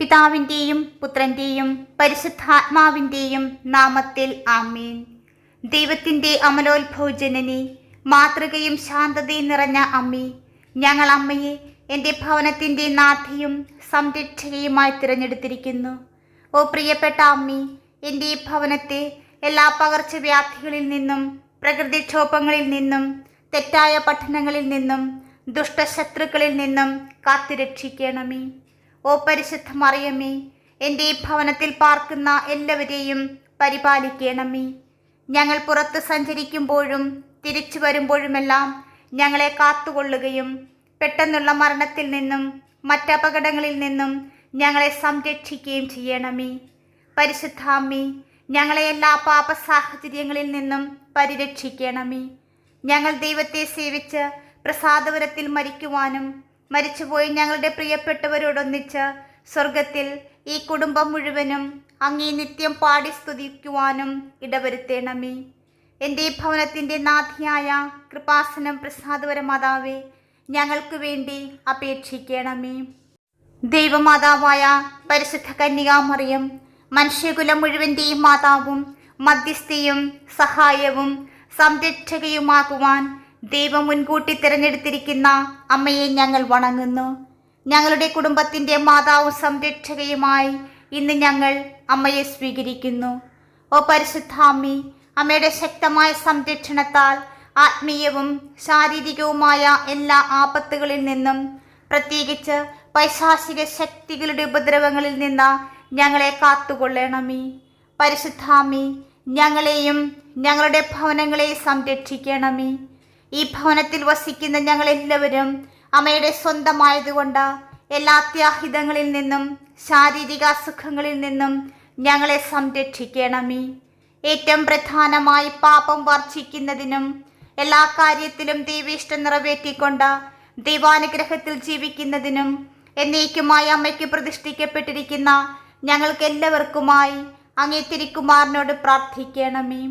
പിതാവിന്റെയും പുത്രന്റെയും പരിശുദ്ധാത്മാവിന്റെയും നാമത്തിൽ ആമീൻ. ദൈവത്തിന്റെ അമലോത്ഭവജനനി മാതൃകയും ശാന്തതയും നിറഞ്ഞ അമ്മി ഞങ്ങൾ അമ്മയെ എന്റെ ഭവനത്തിന്റെ നാഥിയും സംരക്ഷകയുമായി തിരഞ്ഞെടുത്തിരിക്കുന്നു. ഓ പ്രിയപ്പെട്ട അമ്മി എന്റെ ഈ ഭവനത്തെ എല്ലാ പകർച്ചവ്യാധികളിൽ നിന്നും പ്രകൃതിക്ഷോഭങ്ങളിൽ നിന്നും തെറ്റായ പഠനങ്ങളിൽ നിന്നും ദുഷ്ടശത്രുക്കളിൽ നിന്നും കാത്തുരക്ഷിക്കണമേ. ഓ പരിശുദ്ധ മറിയമ്മേ എന്റെ ഭവനത്തിൽ പാർക്കുന്ന എല്ലാവരെയും പരിപാലിക്കണമേ. ഞങ്ങൾ പുറത്ത് സഞ്ചരിക്കുമ്പോഴും തിരിച്ചു വരുമ്പോഴുമെല്ലാം ഞങ്ങളെ കാത്തുകൊള്ളുകയും പെട്ടെന്നുള്ള മരണത്തിൽ നിന്നും മറ്റപകടങ്ങളിൽ നിന്നും ഞങ്ങളെ സംരക്ഷിക്കുകയും ചെയ്യണമേ. പരിശുദ്ധാമ്മി ഞങ്ങളെ എല്ലാ പാപ സാഹചര്യങ്ങളിൽ നിന്നും പരിരക്ഷിക്കണമേ. ഞങ്ങൾ ദൈവത്തെ സേവിച്ച് പ്രസാദപുരത്തിൽ മരിക്കുവാനും മരിച്ചുപോയി ഞങ്ങളുടെ പ്രിയപ്പെട്ടവരോടൊന്നിച്ച് സ്വർഗത്തിൽ ഈ കുടുംബം മുഴുവനും അങ്ങേ നിത്യം പാടി സ്തുതിക്കുവാനും ഇടവരുത്തേണമേ. എന്റെ ഈ ഭവനത്തിന്റെ നാഥിയായ കൃപാസനം പ്രസാദവര മാതാവേ ഞങ്ങൾക്ക് വേണ്ടി അപേക്ഷിക്കണമേ. ദൈവമാതാവായ പരിശുദ്ധ കന്യകാമറിയം മനുഷ്യകുലം മുഴുവന്റെയും മാതാവും മധ്യസ്ഥയും സഹായവും സംരക്ഷകയുമാകുവാൻ ദൈവം മുൻകൂട്ടി തിരഞ്ഞെടുത്തിരിക്കുന്ന അമ്മയെ ഞങ്ങൾ വണങ്ങുന്നു. ഞങ്ങളുടെ കുടുംബത്തിന്റെ മാതാവും സംരക്ഷകയുമായി ഇന്ന് ഞങ്ങൾ അമ്മയെ സ്വീകരിക്കുന്നു. ഓ പരിശുദ്ധാമ്മി അമ്മയുടെ ശക്തമായ സംരക്ഷണത്താൽ ആത്മീയവും ശാരീരികവുമായ എല്ലാ ആപത്തുകളിൽ നിന്നും പ്രത്യേകിച്ച് പൈശാചിക ശക്തികളുടെ ഉപദ്രവങ്ങളിൽ നിന്ന് ഞങ്ങളെ കാത്തുകൊള്ളണമേ. പരിശുദ്ധാമി ഞങ്ങളെയും ഞങ്ങളുടെ ഭവനങ്ങളെയും സംരക്ഷിക്കണമേ. ഈ ഭവനത്തിൽ വസിക്കുന്ന ഞങ്ങൾ എല്ലാവരും അമ്മയുടെ സ്വന്തമായതുകൊണ്ട് എല്ലാ അത്യാഹിതങ്ങളിൽ നിന്നും ശാരീരിക അസുഖങ്ങളിൽ നിന്നും ഞങ്ങളെ സംരക്ഷിക്കണമേ. ഏറ്റവും പ്രധാനമായി പാപം വർജിക്കുന്നതിനും എല്ലാ കാര്യത്തിലും ദൈവീഷ്ടം നിറവേറ്റിക്കൊണ്ട് ദൈവാനുഗ്രഹത്തിൽ ജീവിക്കുന്നതിനും എന്നേക്കുമായി അമ്മയ്ക്ക് പ്രതിഷ്ഠിക്കപ്പെട്ടിരിക്കുന്ന ഞങ്ങൾക്ക് എല്ലാവർക്കുമായി അങ്ങേ തിരിക്കുമാറിനോട് പ്രാർത്ഥിക്കണമേ.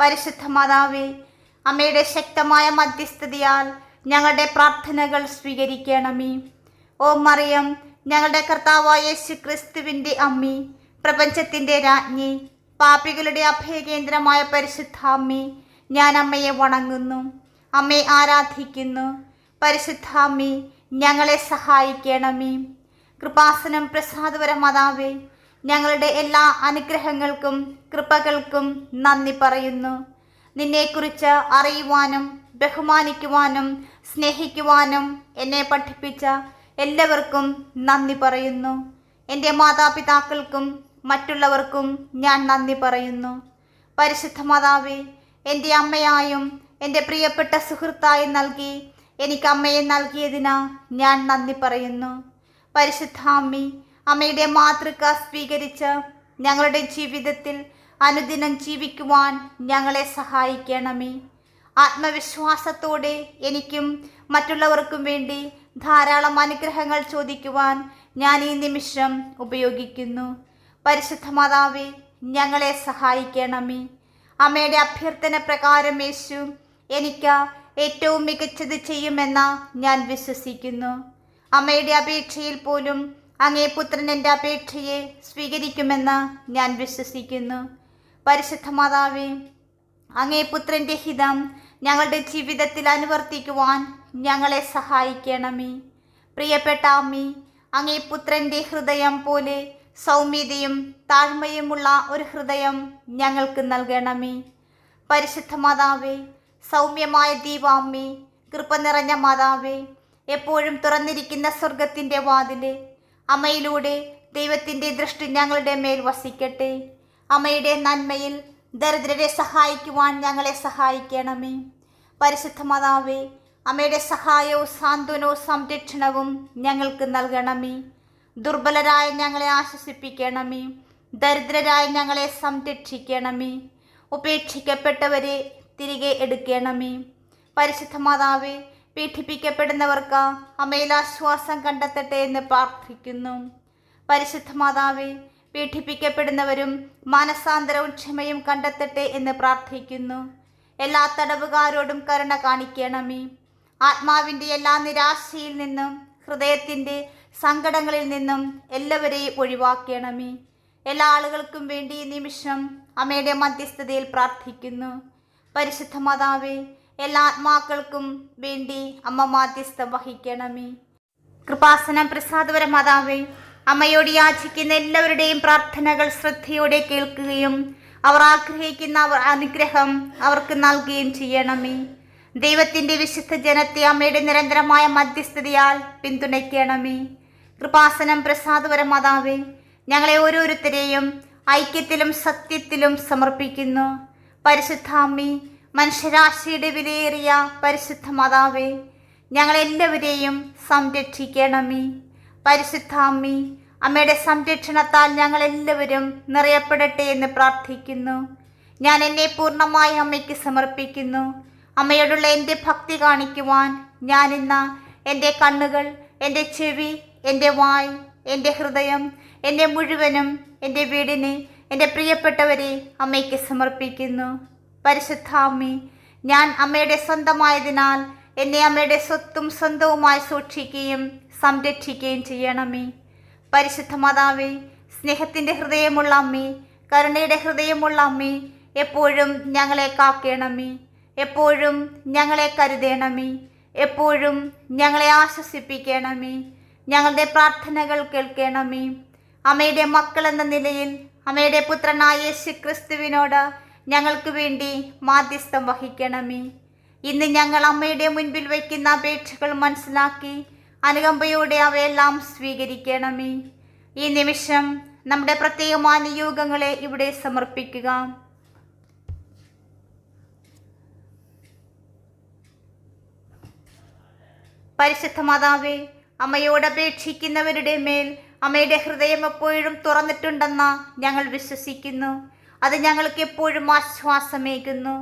പരിശുദ്ധ മാതാവേ അമ്മയുടെ ശക്തമായ മധ്യസ്ഥതയാൽ ഞങ്ങളുടെ പ്രാർത്ഥനകൾ സ്വീകരിക്കണമേ. ഓ മറിയം ഞങ്ങളുടെ കർത്താവായ യേശുക്രിസ്തുവിന്റെ അമ്മി പ്രപഞ്ചത്തിന്റെ രാജ്ഞി പാപികളുടെ അഭയകേന്ദ്രമായ പരിശുദ്ധ അമ്മി ഞാൻ അമ്മയെ വണങ്ങുന്നു. അമ്മയെ ആരാധിക്കുന്നു. പരിശുദ്ധ അമ്മി ഞങ്ങളെ സഹായിക്കണമേ. കൃപാസനം പ്രസാദപര മാതാവേ ഞങ്ങളുടെ എല്ലാ അനുഗ്രഹങ്ങൾക്കും കൃപകൾക്കും നന്ദി പറയുന്നു. നിന്നെക്കുറിച്ച് അറിയുവാനും ബഹുമാനിക്കുവാനും സ്നേഹിക്കുവാനും എന്നെ പഠിപ്പിച്ച എല്ലാവർക്കും നന്ദി പറയുന്നു. എന്റെ മാതാപിതാക്കൾക്കും മറ്റുള്ളവർക്കും ഞാൻ നന്ദി പറയുന്നു. പരിശുദ്ധ മാതാവേ എന്റെ അമ്മയായും എന്റെ പ്രിയപ്പെട്ട സുഹൃത്തായി നൽകി എനിക്ക് അമ്മയെ നൽകിയതിന് ഞാൻ നന്ദി പറയുന്നു. പരിശുദ്ധാമ്മി അമ്മയുടെ മാതൃക സ്വീകരിച്ച് ഞങ്ങളുടെ ജീവിതത്തിൽ അനുദിനം ജീവിക്കുവാൻ ഞങ്ങളെ സഹായിക്കണമേ. ആത്മവിശ്വാസത്തോടെ എനിക്കും മറ്റുള്ളവർക്കും വേണ്ടി ധാരാളം അനുഗ്രഹങ്ങൾ ചോദിക്കുവാൻ ഞാൻ ഈ നിമിഷം ഉപയോഗിക്കുന്നു. പരിശുദ്ധ മാതാവേ ഞങ്ങളെ സഹായിക്കണമേ. അമ്മയുടെ അഭ്യർത്ഥന പ്രകാരം യേശു എനിക്ക് ഏറ്റവും മികച്ചത് ചെയ്യുമെന്ന ഞാൻ വിശ്വസിക്കുന്നു. അമ്മയുടെ അപേക്ഷയിൽ പോലും അങ്ങേ പുത്രൻ എന്റെ അപേക്ഷയെ സ്വീകരിക്കുമെന്ന് ഞാൻ വിശ്വസിക്കുന്നു. പരിശുദ്ധ മാതാവേ അങ്ങേ പുത്രന്റെ ഹിതം ഞങ്ങളുടെ ജീവിതത്തിൽ അനുവർത്തിക്കുവാൻ ഞങ്ങളെ സഹായിക്കണമേ. പ്രിയപ്പെട്ട അമ്മി അങ്ങേ പുത്രന്റെ ഹൃദയം പോലെ സൗമ്യതയും താഴ്മയുമുള്ള ഒരു ഹൃദയം ഞങ്ങൾക്ക് നൽകണമേ. പരിശുദ്ധ മാതാവേ സൗമ്യമായ ദീപാമ്മി കൃപ നിറഞ്ഞ മാതാവേ എപ്പോഴും തുറന്നിരിക്കുന്ന സ്വർഗത്തിന്റെ വാതിൽ അമ്മയിലൂടെ ദൈവത്തിന്റെ ദൃഷ്ടി ഞങ്ങളുടെ മേൽ വസിക്കട്ടെ. അമ്മയുടെ നന്മയിൽ ദരിദ്രരെ സഹായിക്കുവാൻ ഞങ്ങളെ സഹായിക്കണമേ. പരിശുദ്ധ മാതാവേ അമ്മയുടെ സഹായവും സാന്ത്വനവും സംരക്ഷണവും ഞങ്ങൾക്ക് നൽകണമേ. ദുർബലരായ ഞങ്ങളെ ആശ്വസിപ്പിക്കണമേ. ദരിദ്രരായ ഞങ്ങളെ സംരക്ഷിക്കണമേ. ഉപേക്ഷിക്കപ്പെട്ടവരെ തിരികെ എടുക്കണമേ. പരിശുദ്ധ മാതാവേ പീഡിപ്പിക്കപ്പെടുന്നവർക്ക് അമ്മയിൽ ആശ്വാസം കണ്ടെത്തട്ടെ എന്ന് പ്രാർത്ഥിക്കുന്നു. പരിശുദ്ധ മാതാവേ പീഡിപ്പിക്കപ്പെടുന്നവരും മാനസാന്തരവും ക്ഷമയും കണ്ടെത്തട്ടെ എന്ന് പ്രാർത്ഥിക്കുന്നു. എല്ലാ തടവുകാരോടും കരുണ കാണിക്കണമേ. ആത്മാവിന്റെ എല്ലാ നിരാശയിൽ നിന്നും ഹൃദയത്തിന്റെ സങ്കടങ്ങളിൽ നിന്നും എല്ലാവരെയും ഒഴിവാക്കണമേ. എല്ലാ ആളുകൾക്കും വേണ്ടി ഈ നിമിഷം അമ്മയുടെ മധ്യസ്ഥതയിൽ പ്രാർത്ഥിക്കുന്നു. പരിശുദ്ധ മാതാവേ എല്ലാ ആത്മാക്കൾക്കും വേണ്ടി അമ്മ മാധ്യസ്ഥം വഹിക്കണമേ. കൃപാസനം പ്രസാദപര മാതാവേ അമ്മയോട് യാചിക്കുന്ന എല്ലാവരുടെയും പ്രാർത്ഥനകൾ ശ്രദ്ധയോടെ കേൾക്കുകയും അവർ ആഗ്രഹിക്കുന്ന അനുഗ്രഹം അവർക്ക് നൽകുകയും ചെയ്യണമേ. ദൈവത്തിന്റെ വിശുദ്ധ ജനത്തെ അമ്മയുടെ നിരന്തരമായ മധ്യസ്ഥതയാൽ പിന്തുണയ്ക്കണമേ. കൃപാസനം പ്രസാദപര മാതാവേ ഞങ്ങളെ ഓരോരുത്തരെയും ഐക്യത്തിലും സത്യത്തിലും സമർപ്പിക്കുന്നു. പരിശുദ്ധാമ്മി മനുഷ്യരാശിയുടെ വിലയേറിയ പരിശുദ്ധ മാതാവേ ഞങ്ങളെല്ലാവരെയും സംരക്ഷിക്കണമേ. പരിശുദ്ധാമ്മി അമ്മയുടെ സംരക്ഷണത്താൽ ഞങ്ങൾ എല്ലാവരും നിറയപ്പെടട്ടെ എന്ന് പ്രാർത്ഥിക്കുന്നു. ഞാൻ എന്നെ പൂർണമായി അമ്മയ്ക്ക് സമർപ്പിക്കുന്നു. അമ്മയോടുള്ള എന്റെ ഭക്തി കാണിക്കുവാൻ ഞാൻ ഇന്ന് എന്റെ കണ്ണുകൾ എന്റെ ചെവി എന്റെ വായ് എന്റെ ഹൃദയം എന്റെ മുഴുവനും എന്റെ വീടിനെ എന്റെ പ്രിയപ്പെട്ടവരെ അമ്മയ്ക്ക് സമർപ്പിക്കുന്നു. പരിശുദ്ധാമ്മി ഞാൻ അമ്മയുടെ സ്വന്തമായതിനാൽ എന്നെ അമ്മയുടെ സ്വത്തും സ്വന്തവുമായി സൂക്ഷിക്കുകയും സംരക്ഷിക്കുകയും ചെയ്യണമേ. പരിശുദ്ധ മാതാവേ സ്നേഹത്തിന്റെ ഹൃദയമുള്ള അമ്മേ കരുണയുടെ ഹൃദയമുള്ള അമ്മേ എപ്പോഴും ഞങ്ങളെ കാക്കണമേ. എപ്പോഴും ഞങ്ങളെ കരുതണമേ. എപ്പോഴും ഞങ്ങളെ ആശ്വസിപ്പിക്കണമേ. ഞങ്ങളുടെ പ്രാർത്ഥനകൾ കേൾക്കണമേ. അമ്മയുടെ മക്കൾ എന്ന നിലയിൽ അമ്മയുടെ പുത്രനായ യേശു ക്രിസ്തുവിനോട് ഞങ്ങൾക്ക് വേണ്ടി മാധ്യസ്ഥം വഹിക്കണമേ. ഇന്ന് ഞങ്ങൾ അമ്മയുടെ മുൻപിൽ വയ്ക്കുന്ന അപേക്ഷകൾ മനസ്സിലാക്കി അനുകമ്പയോടെ അവയെല്ലാം സ്വീകരിക്കണമേ. ഈ നിമിഷം നമ്മുടെ പ്രത്യേകമായ നിയോഗങ്ങളെ ഇവിടെ സമർപ്പിക്കുക. പരിശുദ്ധ മാതാവേ അമ്മയോട് അപേക്ഷിക്കുന്നവരുടെ മേൽ അമ്മയുടെ ഹൃദയം എപ്പോഴും തുറന്നിട്ടുണ്ടെന്ന് ഞങ്ങൾ വിശ്വസിക്കുന്നു. അത് ഞങ്ങൾക്ക് എപ്പോഴും ആശ്വാസമേകുന്നു.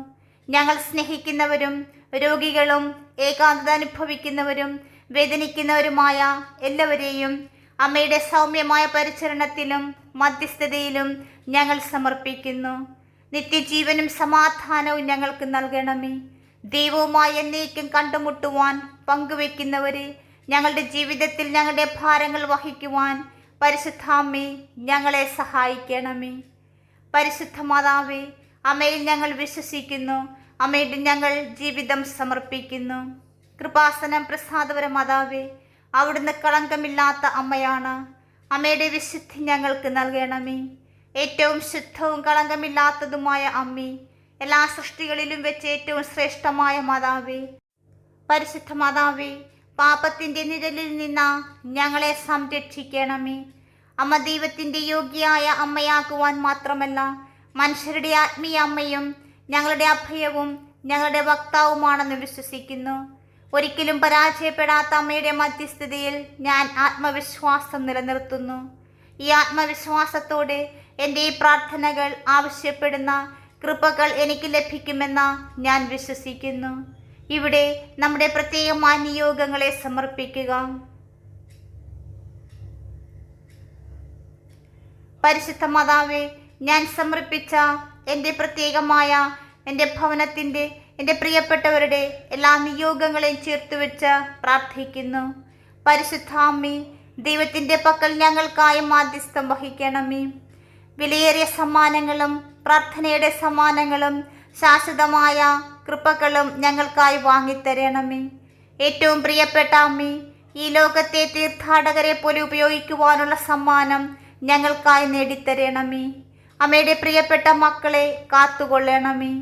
ഞങ്ങൾ സ്നേഹിക്കുന്നവരും രോഗികളും ഏകാന്തത അനുഭവിക്കുന്നവരും വേദനിക്കുന്നവരുമായ എല്ലാവരെയും അമ്മയുടെ സൗമ്യമായ പരിചരണത്തിലും മധ്യസ്ഥതയിലും ഞങ്ങൾ സമർപ്പിക്കുന്നു. നിത്യജീവനും സമാധാനവും ഞങ്ങൾക്ക് നൽകണമേ. ദൈവവുമായി എന്നേക്കും കണ്ടുമുട്ടുവാൻ പങ്കുവെക്കുന്നവരെ ഞങ്ങളുടെ ജീവിതത്തിൽ ഞങ്ങളുടെ ഭാരങ്ങൾ വഹിക്കുവാൻ പരിശുദ്ധാമ്മേ ഞങ്ങളെ സഹായിക്കണമേ. പരിശുദ്ധ മാതാവേ അമ്മയിൽ ഞങ്ങൾ വിശ്വസിക്കുന്നു. അമ്മയുടെ ഞങ്ങൾ ജീവിതം സമർപ്പിക്കുന്നു. കൃപാസനം പ്രസാദപര മാതാവേ അവിടുന്ന് കളങ്കമില്ലാത്ത അമ്മയാണ്. അമ്മയുടെ വിശുദ്ധി ഞങ്ങൾക്ക് നൽകണമേ. ഏറ്റവും ശുദ്ധവും കളങ്കമില്ലാത്തതുമായ അമ്മി എല്ലാ സൃഷ്ടികളിലും വെച്ച് ഏറ്റവും ശ്രേഷ്ഠമായ മാതാവേ. പരിശുദ്ധ മാതാവേ പാപത്തിന്റെ നിഴലിൽ നിന്ന ഞങ്ങളെ സംരക്ഷിക്കണമേ. അമ്മ ദൈവത്തിന്റെ യോഗ്യയായ അമ്മയാകുവാൻ മാത്രമല്ല മനുഷ്യരുടെ ആത്മീയ അമ്മയും ഞങ്ങളുടെ അഭയവും ഞങ്ങളുടെ വക്താവുമാണെന്ന് വിശ്വസിക്കുന്നു. ഒരിക്കലും പരാജയപ്പെടാത്ത അമ്മയുടെ മധ്യസ്ഥിതിയിൽ ഞാൻ ആത്മവിശ്വാസം നിലനിർത്തുന്നു. ഈ ആത്മവിശ്വാസത്തോടെ എന്റെ ഈ പ്രാർത്ഥനകൾ ആവശ്യപ്പെടുന്ന കൃപകൾ എനിക്ക് ലഭിക്കുമെന്ന് ഞാൻ വിശ്വസിക്കുന്നു. ഇവിടെ നമ്മുടെ പ്രത്യേകമായ നിയോഗങ്ങളെ സമർപ്പിക്കുക. പരിശുദ്ധ മാതാവെ ഞാൻ സമർപ്പിച്ച എന്റെ പ്രത്യേകമായ എന്റെ ഭവനത്തിന്റെ എന്റെ പ്രിയപ്പെട്ടവരുടെ എല്ലാ നിയോഗങ്ങളെയും ചേർത്ത് വെച്ച് പ്രാർത്ഥിക്കുന്നു. പരിശുദ്ധാമ്മി ദൈവത്തിന്റെ പക്കൽ ഞങ്ങൾക്കായി മാധ്യസ്ഥം വഹിക്കണമേ. വിലയേറിയ സമ്മാനങ്ങളും പ്രാർത്ഥനയുടെ സമ്മാനങ്ങളും ശാശ്വതമായ കൃപകളും ഞങ്ങൾക്കായി വാങ്ങിത്തരണമേ. ഏറ്റവും പ്രിയപ്പെട്ട അമ്മി ഈ ലോകത്തെ തീർത്ഥാടകരെ പോലെ ഉപയോഗിക്കുവാനുള്ള സമ്മാനം ഞങ്ങൾക്കായി നേടിത്തരണമേ. അമ്മയുടെ പ്രിയപ്പെട്ട മക്കളെ കാത്തുകൊള്ളണമേ.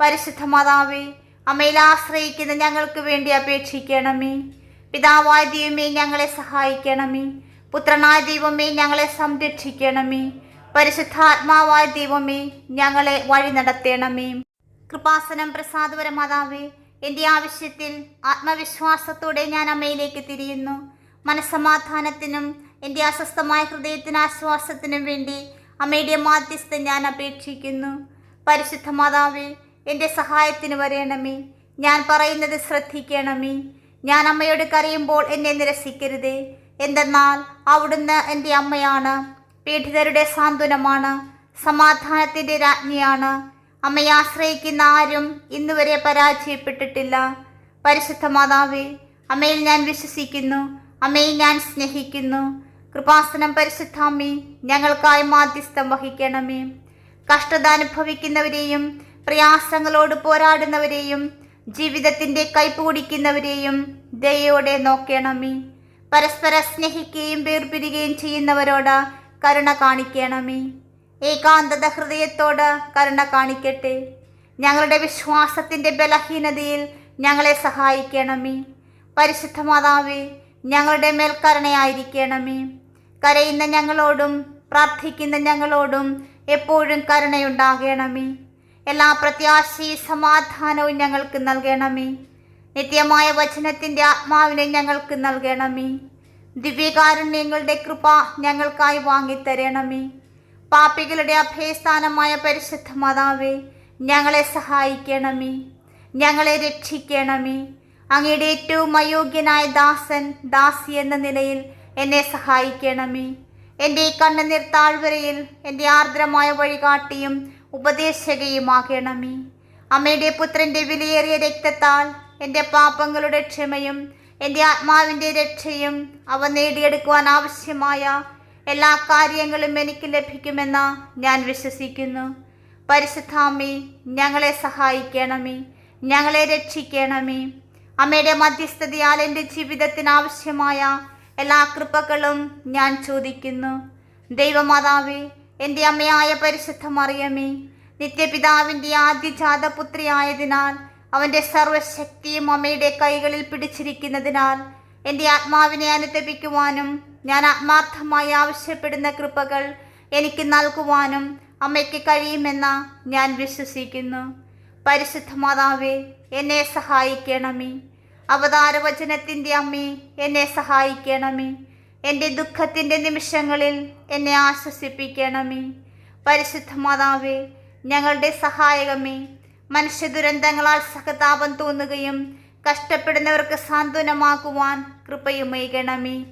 പരിശുദ്ധ മാതാവേ അമ്മയിൽ ആശ്രയിക്കുന്ന ഞങ്ങൾക്ക് വേണ്ടി അപേക്ഷിക്കണമേ. പിതാവായ ദൈവമേ ഞങ്ങളെ സഹായിക്കണമേ. പുത്രനായ ദൈവമേ ഞങ്ങളെ സംരക്ഷിക്കണമേ. പരിശുദ്ധാത്മാവായ ദൈവമേ ഞങ്ങളെ വഴി നടത്തണമേ. കൃപാസനം പ്രസാദപര മാതാവേ എന്റെ ആവശ്യത്തിൽ ആത്മവിശ്വാസത്തോടെ ഞാൻ അമ്മയിലേക്ക് തിരിയുന്നു. മനസ്സമാധാനത്തിനും എന്റെ അസ്വസ്ഥമായ ഹൃദയത്തിന് ആശ്വാസത്തിനും വേണ്ടി അമ്മയുടെ മാധ്യസ്ഥം ഞാൻ അപേക്ഷിക്കുന്നു. പരിശുദ്ധ മാതാവേ എന്റെ സഹായത്തിന് വരയണമേ ഞാൻ പറയുന്നത് ശ്രദ്ധിക്കണമേ. ഞാൻ അമ്മയോട് കരയുമ്പോൾ എന്നെ നിരസിക്കരുതേ. എന്തെന്നാൽ അവിടുന്ന് എന്റെ അമ്മയാണ്. പീഡിതരുടെ സാന്ത്വനമാണ്. സമാധാനത്തിന്റെ രാജ്ഞിയാണ്. അമ്മയെ ആശ്രയിക്കുന്ന ആരും ഇന്നുവരെ പരാജയപ്പെട്ടിട്ടില്ല. പരിശുദ്ധ മാതാവേ അമ്മയിൽ ഞാൻ വിശ്വസിക്കുന്നു. അമ്മയെ ഞാൻ സ്നേഹിക്കുന്നു. കൃപാസനം പരിശുദ്ധാമ്മേ ഞങ്ങൾക്കായി മാധ്യസ്ഥം വഹിക്കണമേ. കഷ്ടത അനുഭവിക്കുന്നവരെയും പ്രയാസങ്ങളോട് പോരാടുന്നവരെയും ജീവിതത്തിന്റെ കൈപൂടിക്കുന്നവരെയും ദയോടെ നോക്കണമേ. പരസ്പര സ്നേഹിക്കുകയും വേർപിരിയുകയും ചെയ്യുന്നവരോട് കരുണ കാണിക്കണമേ. ഏകാന്തത ഹൃദയത്തോട് കരുണ കാണിക്കട്ടെ. ഞങ്ങളുടെ വിശ്വാസത്തിന്റെ ബലഹീനതയിൽ ഞങ്ങളെ സഹായിക്കണമേ. പരിശുദ്ധ മാതാവേ ഞങ്ങളുടെ മേൽ കരുണയായിരിക്കണമേ. കരയുന്ന ഞങ്ങളോടും പ്രാർത്ഥിക്കുന്ന ഞങ്ങളോടും എപ്പോഴും കരുണയുണ്ടാകണമേ. എല്ലാ പ്രത്യാശയും സമാധാനവും ഞങ്ങൾക്ക് നൽകണമേ. നിത്യമായ വചനത്തിന്റെ ആത്മാവിനെ ഞങ്ങൾക്ക് നൽകണമേ. ദിവ്യകാരുണ്യങ്ങളുടെ കൃപ ഞങ്ങൾക്കായി വാങ്ങിത്തരണമേ. പാപ്പികളുടെ അഭയസ്ഥാനമായ പരിശുദ്ധ മാതാവേ ഞങ്ങളെ സഹായിക്കണമേ. ഞങ്ങളെ രക്ഷിക്കണമേ. അങ്ങയുടെ ഏറ്റവും അയോഗ്യനായ ദാസൻ ദാസി എന്ന നിലയിൽ എന്നെ സഹായിക്കണമേ. എന്റെ കണ്ണുനീർ താഴ്വരയിൽ എന്റെ ആർദ്രമായ വഴികാട്ടിയും ഉപദേശകയുമാകണമേ. അമ്മയുടെ പുത്രന്റെ വിലയേറിയ രക്തത്താൽ എന്റെ പാപങ്ങളുടെ ക്ഷമയും എന്റെ ആത്മാവിന്റെ രക്ഷയും അവ നേടിയെടുക്കുവാൻ ആവശ്യമായ എല്ലാ കാര്യങ്ങളും എനിക്ക് ലഭിക്കുമെന്ന് ഞാൻ വിശ്വസിക്കുന്നു. പരിശുദ്ധാമ്മേ ഞങ്ങളെ സഹായിക്കണമേ ഞങ്ങളെ രക്ഷിക്കണമേ. അമ്മയുടെ മധ്യസ്ഥതയാൽ എന്റെ ജീവിതത്തിന് ആവശ്യമായ എല്ലാ കൃപകളും ഞാൻ ചോദിക്കുന്നു. ദൈവമാതാവേ എന്റെ അമ്മയായ പരിശുദ്ധ മറിയമേ നിത്യപിതാവിന്റെ ആദ്യജാത പുത്രിയായതിനാൽ അവന്റെ സർവശക്തിയും അമ്മയുടെ കൈകളിൽ പിടിച്ചിരിക്കുന്നതിനാൽ എന്റെ ആത്മാവിനെ അനുദപിക്കുവാനും ഞാൻ ആത്മാർത്ഥമായി ആവശ്യപ്പെടുന്ന കൃപകൾ എനിക്ക് നൽകുവാനും അമ്മയ്ക്ക് കഴിയുമെന്ന് ഞാൻ വിശ്വസിക്കുന്നു. പരിശുദ്ധ മാതാവേ എന്നെ സഹായിക്കണമേ. അവതാരവചനത്തിന്റെ അമ്മേ എന്നെ സഹായിക്കണമേ. എന്റെ ദുഃഖത്തിന്റെ നിമിഷങ്ങളിൽ എന്നെ ആശ്വസിപ്പിക്കണമേ. പരിശുദ്ധ മാതാവേ ഞങ്ങളുടെ സഹായകമേ. മനുഷ്യ ദുരന്തങ്ങളാൽ സഹതാപം തോന്നുകയും കഷ്ടപ്പെടുന്നവർക്ക് സാന്ത്വനമാക്കുവാൻ കൃപയുമേകണമേ.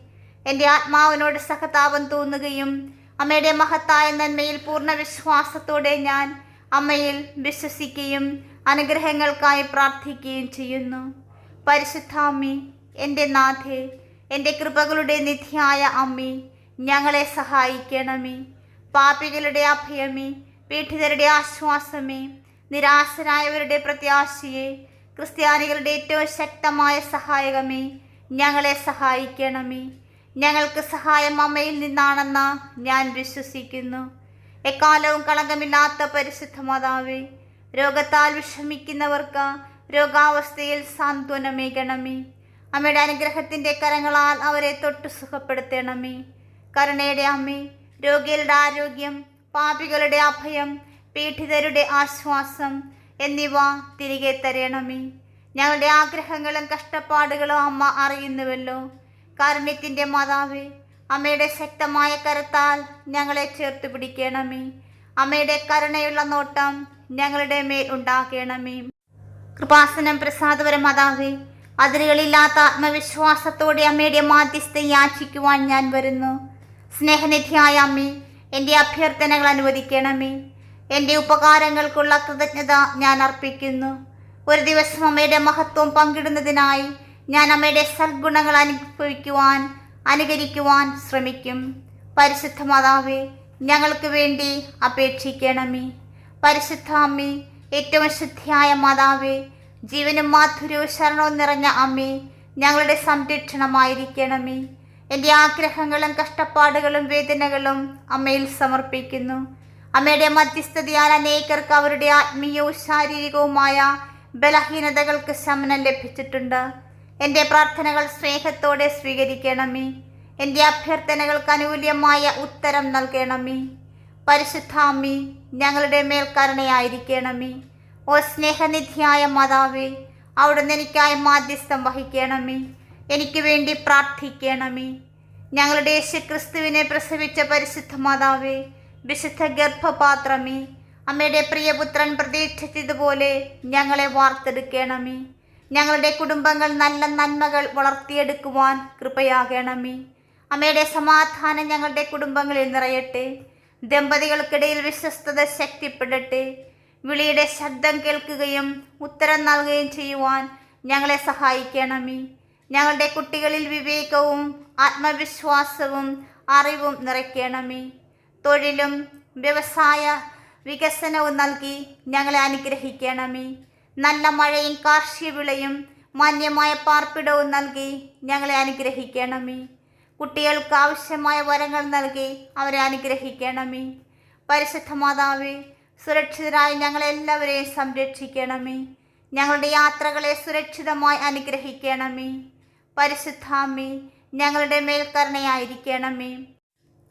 എന്റെ ആത്മാവിനോട് സഹതാപം തോന്നുകയും അമ്മയുടെ മഹത്തായ നന്മയിൽ പൂർണ വിശ്വാസത്തോടെ ഞാൻ അമ്മയിൽ വിശ്വസിക്കുകയും അനുഗ്രഹങ്ങൾക്കായി പ്രാർത്ഥിക്കുകയും ചെയ്യുന്നു. പരിശുദ്ധാമ്മി എന്റെ നാഥേ എന്റെ കൃപകളുടെ നിധിയായ അമ്മി ഞങ്ങളെ സഹായിക്കണമേ. പാപികളുടെ അഭയമേ പീഡിതരുടെ ആശ്വാസമേ. നിരാശരായവരുടെ പ്രത്യാശയെ ക്രിസ്ത്യാനികളുടെ ഏറ്റവും ശക്തമായ സഹായകമേ ഞങ്ങളെ സഹായിക്കണമേ. ഞങ്ങൾക്ക് സഹായം അമ്മയിൽ നിന്നാണെന്ന് ഞാൻ വിശ്വസിക്കുന്നു. എക്കാലവും കളങ്കമില്ലാത്ത പരിശുദ്ധ മാതാവേ രോഗത്താൽ വിഷമിക്കുന്നവർക്ക് രോഗാവസ്ഥയിൽ സാന്ത്വനമേകണമേ. അമ്മയുടെ അനുഗ്രഹത്തിന്റെ കരങ്ങളാൽ അവരെ തൊട്ട് സുഖപ്പെടുത്തണമേ. കരുണയുടെ അമ്മേ രോഗികളുടെ ആരോഗ്യം പാപികളുടെ അഭയം പീഡിതരുടെ ആശ്വാസം എന്നിവ തിരികെ തരണമേ. ഞങ്ങളുടെ ആഗ്രഹങ്ങളും കഷ്ടപ്പാടുകളും അമ്മ അറിയുന്നുവല്ലോ. കാരുണ്യത്തിന്റെ മാതാവേ അമ്മയുടെ ശക്തമായ കരത്താൽ ഞങ്ങളെ ചേർത്ത് പിടിക്കണമേ. അമ്മയുടെ കരുണയുള്ള നോട്ടം ഞങ്ങളുടെ മേൽ ഉണ്ടാക്കണമേ കൃപാസനം പ്രസാദപരം മാതാവേ അതിരുകളില്ലാത്ത ആത്മവിശ്വാസത്തോടെ അമ്മയുടെ മാധ്യസ്ഥ യാചിക്കുവാൻ ഞാൻ വരുന്നു. സ്നേഹനിധിയായ അമ്മേ എന്റെ അഭ്യർത്ഥനകൾ അനുവദിക്കണമേ. എന്റെ ഉപകാരങ്ങൾക്കുള്ള കൃതജ്ഞത ഞാൻ അർപ്പിക്കുന്നു. ഒരു ദിവസം അമ്മയുടെ മഹത്വം പങ്കിടുന്നതിനായി ഞാൻ അമ്മയുടെ സദ്ഗുണങ്ങൾ അനുഭവിക്കുവാൻ അനുകരിക്കുവാൻ ശ്രമിക്കും. പരിശുദ്ധ മാതാവേ ഞങ്ങൾക്ക് വേണ്ടി അപേക്ഷിക്കണമേ. പരിശുദ്ധ അമ്മേ ഏറ്റവും ശുദ്ധിയായ മാതാവേ ജീവനും മാധുര്യവും ശരണവും നിറഞ്ഞ അമ്മേ ഞങ്ങളുടെ സംരക്ഷണമായിരിക്കണമേ. എന്റെ ആഗ്രഹങ്ങളും കഷ്ടപ്പാടുകളും വേദനകളും അമ്മയിൽ സമർപ്പിക്കുന്നു. അമ്മയുടെ മധ്യസ്ഥതയാൽ അനേകർക്ക് അവരുടെ ആത്മീയവും ശാരീരികവുമായ ബലഹീനതകൾക്ക് ശമനം ലഭിച്ചിട്ടുണ്ട്. എന്റെ പ്രാർത്ഥനകൾ സ്നേഹത്തോടെ സ്വീകരിക്കണമേ. എന്റെ അഭ്യർത്ഥനകൾക്ക് അനുകൂല്യമായ ഉത്തരം നൽകണമേ. പരിശുദ്ധാമി ഞങ്ങളുടെ മേൽ കരുണയായിരിക്കണമേ ഓ സ്നേഹനിധിയായ മാതാവേ അവിടുന്ന് എനിക്കായി മാധ്യസ്ഥം വഹിക്കണമേ. എനിക്ക് വേണ്ടി പ്രാർത്ഥിക്കണമേ. ഞങ്ങളുടെ യേശുക്രിസ്തുവിനെ പ്രസവിച്ച പരിശുദ്ധ മാതാവേ വിശുദ്ധ ഗർഭപാത്രമേ അമ്മയുടെ പ്രിയപുത്രൻ പ്രതീക്ഷിച്ചതുപോലെ ഞങ്ങളെ വാർത്തെടുക്കണമേ. ഞങ്ങളുടെ കുടുംബങ്ങൾ നല്ല നന്മകൾ വളർത്തിയെടുക്കുവാൻ കൃപയാകണമേ. അമ്മയുടെ സമാധാനം ഞങ്ങളുടെ കുടുംബങ്ങളിൽ നിറയട്ടെ. ദമ്പതികൾക്കിടയിൽ വിശ്വസ്തത ശക്തിപ്പെടട്ടെ. വിളിയുടെ ശബ്ദം കേൾക്കുകയും ഉത്തരം നൽകുകയും ചെയ്യുവാൻ ഞങ്ങളെ സഹായിക്കണമേ. ഞങ്ങളുടെ കുട്ടികളിൽ വിവേകവും ആത്മവിശ്വാസവും അറിവും നിറയ്ക്കണമേ. തൊഴിലും വ്യവസായ വികസനവും നൽകി ഞങ്ങളെ അനുഗ്രഹിക്കണമേ. നല്ല മഴയും കാർഷിക വിളയും മാന്യമായ പാർപ്പിടവും നൽകി ഞങ്ങളെ അനുഗ്രഹിക്കണമേ. കുട്ടികൾക്ക് ആവശ്യമായ വരങ്ങൾ നൽകി അവരെ അനുഗ്രഹിക്കണമേ. പരിശുദ്ധ മാതാവേ സുരക്ഷിതരായി ഞങ്ങളെല്ലാവരെയും സംരക്ഷിക്കണമേ. ഞങ്ങളുടെ യാത്രകളെ സുരക്ഷിതമായി അനുഗ്രഹിക്കണമേ. പരിശുദ്ധാമ്മേ ഞങ്ങളുടെ മേൽക്കരണയായിരിക്കണമേ.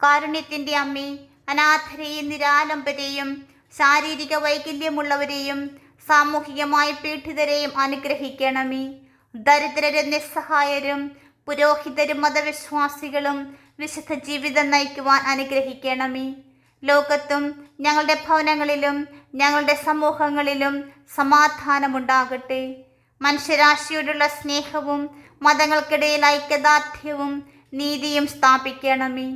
കാരുണ്യത്തിന്റെ അമ്മേ അനാഥരെയും നിരാലംബരെയും ശാരീരിക വൈകല്യമുള്ളവരെയും സാമൂഹികമായി പീഡിതരെയും അനുഗ്രഹിക്കണമേ. ദരിദ്രരും നിസ്സഹായരും പുരോഹിതരും മതവിശ്വാസികളും വിശുദ്ധ ജീവിതം നയിക്കുവാൻ അനുഗ്രഹിക്കണമേ. ലോകത്തും ഞങ്ങളുടെ ഭവനങ്ങളിലും ഞങ്ങളുടെ സമൂഹങ്ങളിലും സമാധാനമുണ്ടാകട്ടെ. മനുഷ്യരാശിയോടുള്ള സ്നേഹവും മതങ്ങൾക്കിടയിൽ ഐക്യദാർഢ്യവും നീതിയും സ്ഥാപിക്കണമേ.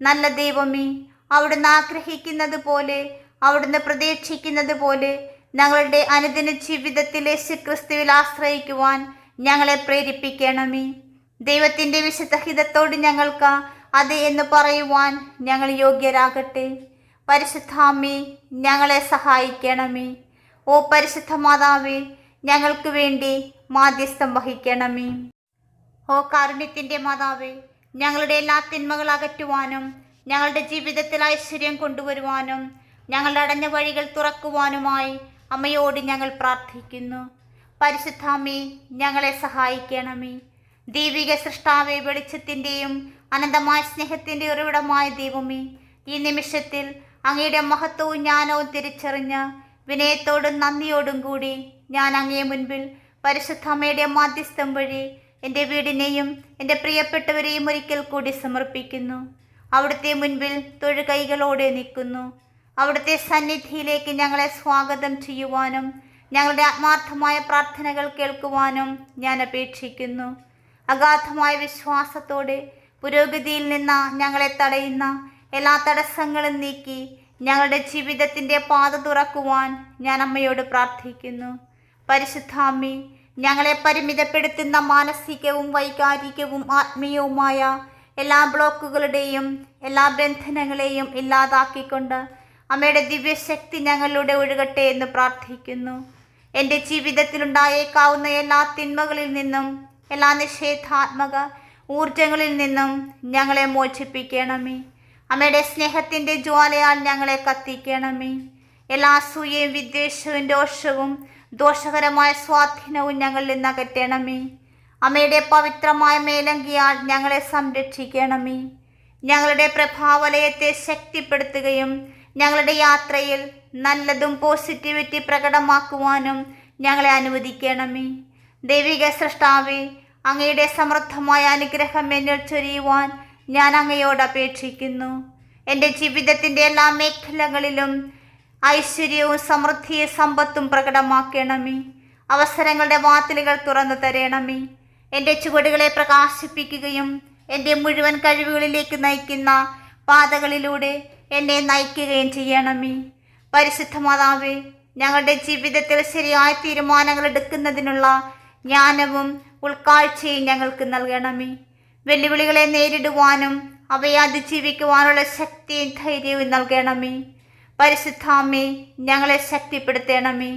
നല്ല ദൈവമേ അവിടുന്ന് ആഗ്രഹിക്കുന്നത് പോലെ അവിടുന്ന് പ്രതീക്ഷിക്കുന്നത് പോലെ ഞങ്ങളുടെ അനുദിന ജീവിതത്തിൽ യേശുക്രിസ്തുവിൽ ആശ്രയിക്കുവാൻ ഞങ്ങളെ പ്രേരിപ്പിക്കണമേ. ദൈവത്തിന്റെ വിശുദ്ധഹിതത്തോട് ഞങ്ങൾക്ക് അതെ എന്ന് പറയുവാൻ ഞങ്ങൾ യോഗ്യരാകട്ടെ. പരിശുദ്ധാമ്മേ ഞങ്ങളെ സഹായിക്കണമേ. ഓ പരിശുദ്ധ മാതാവേ ഞങ്ങൾക്ക് വേണ്ടി മാധ്യസ്ഥം വഹിക്കണമേ. ഓ കാരുണ്യത്തിന്റെ മാതാവേ ഞങ്ങളുടെ എല്ലാ തിന്മകൾ അകറ്റുവാനും ഞങ്ങളുടെ ജീവിതത്തിൽ ഐശ്വര്യം കൊണ്ടുവരുവാനും ഞങ്ങളുടെ അടഞ്ഞ വഴികൾ തുറക്കുവാനുമായി അമ്മയോട് ഞങ്ങൾ പ്രാർത്ഥിക്കുന്നു. പരിശുദ്ധാമ്മേ ഞങ്ങളെ സഹായിക്കണമേ. ദൈവിക സൃഷ്ടാവെ വെളിച്ചത്തിന്റെയും അനന്തമായ സ്നേഹത്തിന്റെ ഉറവിടമായ ദൈവമേ ഈ നിമിഷത്തിൽ അങ്ങയുടെ മഹത്വവും ജ്ഞാനവും തിരിച്ചറിഞ്ഞ് വിനയത്തോടും നന്ദിയോടും കൂടി ഞാൻ അങ്ങേ മുൻപിൽ പരിശുദ്ധമ്മയുടെ മാധ്യസ്ഥം വഴി എന്റെ വീടിനെയും എന്റെ പ്രിയപ്പെട്ടവരെയും ഒരിക്കൽ കൂടി സമർപ്പിക്കുന്നു. അവിടുത്തെ മുൻപിൽ തൊഴുകൈകളോടെ നിൽക്കുന്നു. അവിടുത്തെ സന്നിധിയിലേക്ക് ഞങ്ങളെ സ്വാഗതം ചെയ്യുവാനും ഞങ്ങളുടെ ആത്മാർത്ഥമായ പ്രാർത്ഥനകൾ കേൾക്കുവാനും ഞാൻ അപേക്ഷിക്കുന്നു. അഗാധമായ വിശ്വാസത്തോടെ പുരോഗതിയിൽ നിന്ന് ഞങ്ങളെ തടയുന്ന എല്ലാ തടസ്സങ്ങളും നീക്കി ഞങ്ങളുടെ ജീവിതത്തിന്റെ പാത തുറക്കുവാൻ ഞാൻ അമ്മയോട് പ്രാർത്ഥിക്കുന്നു. പരിശുദ്ധാമ്മി ഞങ്ങളെ പരിമിതപ്പെടുത്തുന്ന മാനസികവും വൈകാരികവും ആത്മീയവുമായ എല്ലാ ബ്ലോക്കുകളുടെയും എല്ലാ ബന്ധനങ്ങളെയും ഇല്ലാതാക്കിക്കൊണ്ട് അമ്മയുടെ ദിവ്യശക്തി ഞങ്ങളിലൂടെ ഒഴുകട്ടെ എന്ന് പ്രാർത്ഥിക്കുന്നു. എന്റെ ജീവിതത്തിലുണ്ടായേക്കാവുന്ന എല്ലാ തിന്മകളിൽ നിന്നും എല്ലാ നിഷേധാത്മക ഊർജങ്ങളിൽ നിന്നും ഞങ്ങളെ മോചിപ്പിക്കണമേ. അമ്മയുടെ സ്നേഹത്തിന്റെ ജ്വാലയാൽ ഞങ്ങളെ കത്തിക്കണമേ. എല്ലാ സൂയും വിദ്വേഷവും ദോഷവും ദോഷകരമായ സ്വാധീനവും ഞങ്ങളിൽ നിന്ന് അകറ്റണമേ. അമ്മയുടെ പവിത്രമായ മേലങ്കിയാൽ ഞങ്ങളെ സംരക്ഷിക്കണമേ. ഞങ്ങളുടെ പ്രഭാവലയത്തെ ശക്തിപ്പെടുത്തുകയും ഞങ്ങളുടെ യാത്രയിൽ നല്ലതും പോസിറ്റിവിറ്റി പ്രകടമാക്കുവാനും ഞങ്ങളെ അനുവദിക്കണമേ. ദൈവിക സൃഷ്ടാവേ അങ്ങയുടെ സമൃദ്ധമായ അനുഗ്രഹം എന്നിൽ ചൊരിയുവാൻ ഞാൻ അങ്ങയോട് അപേക്ഷിക്കുന്നു. എന്റെ ജീവിതത്തിന്റെ എല്ലാ മേഖലകളിലും ഐശ്വര്യവും സമൃദ്ധിയും സമ്പത്തും പ്രകടമാക്കണമേ. അവസരങ്ങളുടെ വാതിലുകൾ തുറന്നു തരണമേ. എന്റെ ചുവടുകളെ പ്രകാശിപ്പിക്കുകയും എന്റെ മുഴുവൻ കഴിവുകളിലേക്ക് നയിക്കുന്ന പാതകളിലൂടെ എന്നെ നയിക്കുകയും ചെയ്യണമേ. പരിശുദ്ധ മാതാവേ ഞങ്ങളുടെ ജീവിതത്തിൽ ശരിയായ തീരുമാനങ്ങൾ എടുക്കുന്നതിനുള്ള ജ്ഞാനവും ഉൾക്കാഴ്ചയും ഞങ്ങൾക്ക് നൽകണമേ. വെല്ലുവിളികളെ നേരിടുവാനും അവയെ അതിജീവിക്കുവാനുള്ള ശക്തിയും ധൈര്യവും നൽകണമേ. പരിശുദ്ധാമ്മേ ഞങ്ങളെ ശക്തിപ്പെടുത്തണമേ.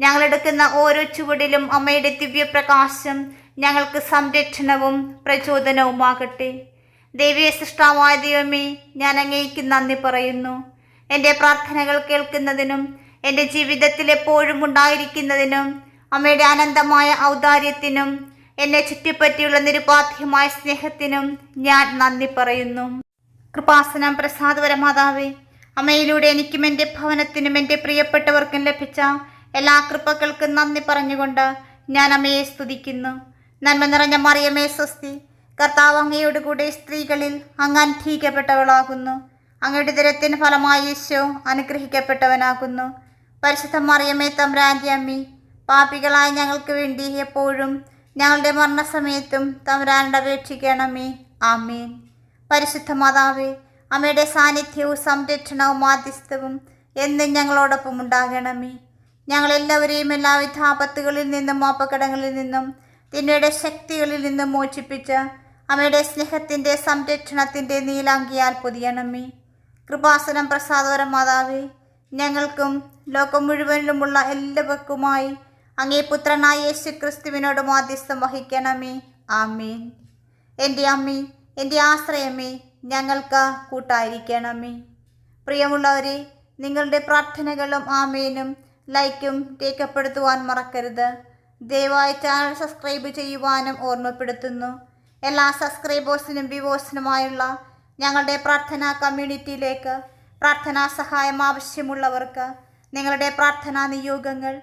ഞങ്ങളെടുക്കുന്ന ഓരോ ചുവടിലും അമ്മയുടെ ദിവ്യപ്രകാശം ഞങ്ങൾക്ക് സംരക്ഷണവും പ്രചോദനവുമാകട്ടെ. ദൈവീയ സൃഷ്ടാവായ ഞാൻ അങ്ങേക്ക് നന്ദി പറയുന്നു. എന്റെ പ്രാർത്ഥനകൾ കേൾക്കുന്നതിനും എന്റെ ജീവിതത്തിൽ എപ്പോഴും ഉണ്ടായിരിക്കുന്നതിനും അമ്മയുടെ അനന്തമായ ഔദാര്യത്തിനും എന്നെ ചുറ്റിപ്പറ്റിയുള്ള നിരുപാധ്യമായ സ്നേഹത്തിനും ഞാൻ നന്ദി പറയുന്നു. കൃപാസനം പ്രസാദപരമാതാവേ അമ്മയിലൂടെ എനിക്കും എന്റെ ഭവനത്തിനും എന്റെ പ്രിയപ്പെട്ടവർക്കും ലഭിച്ച എല്ലാ കൃപകൾക്കും നന്ദി പറഞ്ഞുകൊണ്ട് ഞാൻ അമ്മയെ സ്തുതിക്കുന്നു. നന്മ നിറഞ്ഞ മറിയമേ സ്വസ്തി കർത്താവ് അങ്ങയോട് കൂടെ സ്ത്രീകളിൽ അങ്ങ് അനുഗ്രഹിക്കപ്പെട്ടവളാകുന്നു. അങ്ങയുടെ ദരത്തിന് ഫലമായി യേശോ അനുഗ്രഹിക്കപ്പെട്ടവനാകുന്നു. പരിശുദ്ധ മറിയമ്മേ തമ്പ്രാന്റെ അമ്മി പാപികളായ ഞങ്ങൾക്ക് വേണ്ടി എപ്പോഴും ഞങ്ങളുടെ മരണസമയത്തും തമ്പ്രാനോട് അപേക്ഷിക്കണമേ. ആമേൻ. പരിശുദ്ധ മാതാവേ അമ്മയുടെ സാന്നിധ്യവും സംരക്ഷണവും മാധ്യസ്ഥവും എന്നും ഞങ്ങളോടൊപ്പം ഉണ്ടാകണമേ. ഞങ്ങളെല്ലാവരെയും എല്ലാവിധ ആപത്തുകളിൽ നിന്നും അപകടങ്ങളിൽ നിന്നും തിന്മയുടെ ശക്തികളിൽ നിന്നും മോചിപ്പിച്ച് അമ്മയുടെ സ്നേഹത്തിന്റെ സംരക്ഷണത്തിന്റെ നീലാങ്കിയാൽ പൊതിയണമേ. കൃപാസനം പ്രസാദപര മാതാവേ ഞങ്ങൾക്കും ലോകം മുഴുവനിലുമുള്ള എല്ലാവർക്കുമായി അങ്ങേ പുത്രനായ യേശു ക്രിസ്തുവിനോട് മാധ്യസ്ഥം വഹിക്കണമേ. ആമീൻ. എന്റെ അമ്മി എന്റെ ആശ്രയമേ ഞങ്ങൾക്ക് കൂട്ടായിരിക്കണമേ. പ്രിയമുള്ളവരെ നിങ്ങളുടെ പ്രാർത്ഥനകളും ആമേനും ലൈക്കും രേഖപ്പെടുത്തുവാൻ മറക്കരുത്. ദയവായി ചാനൽ സബ്സ്ക്രൈബ് ചെയ്യുവാനും ഓർമ്മപ്പെടുത്തുന്നു. എല്ലാ സബ്സ്ക്രൈബേഴ്സിനും വ്യൂവേഴ്സിനുമായുള്ള ഞങ്ങളുടെ പ്രാർത്ഥനാ കമ്മ്യൂണിറ്റിയിലേക്ക് പ്രാർത്ഥനാ സഹായം ആവശ്യമുള്ളവർക്ക് നിങ്ങളുടെ പ്രാർത്ഥനാ നിയോഗങ്ങൾ